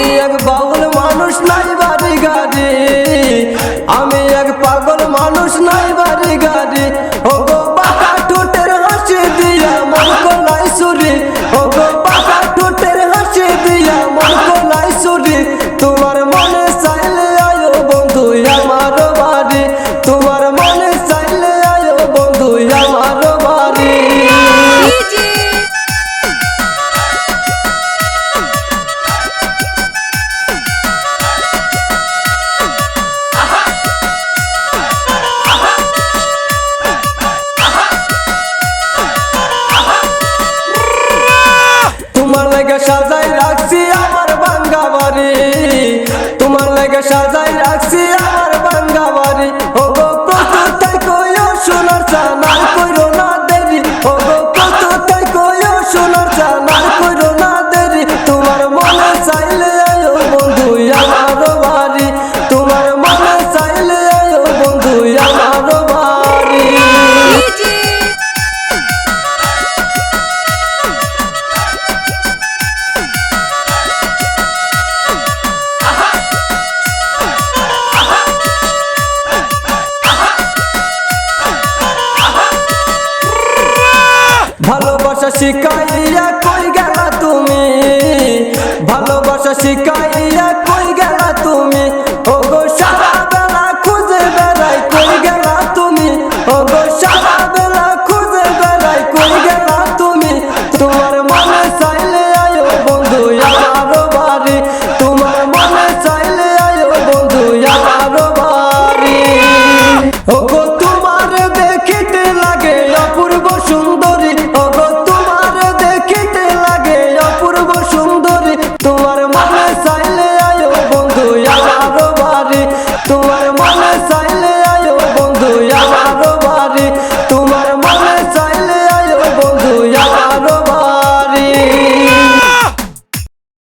আমি এক পাগল মানুষ নাই বাড়ি গাড়ি। আমি এক পাগল মানুষ নাই বাড়ি গাড়ি। ও গো পাকা ঠোঁটের হাসি দিয়া মন কোলাই সুরি ও গো পাকা তোমার শিখাইয়া কই গেলা তুমি? ভালোবাসা শিখাইয়া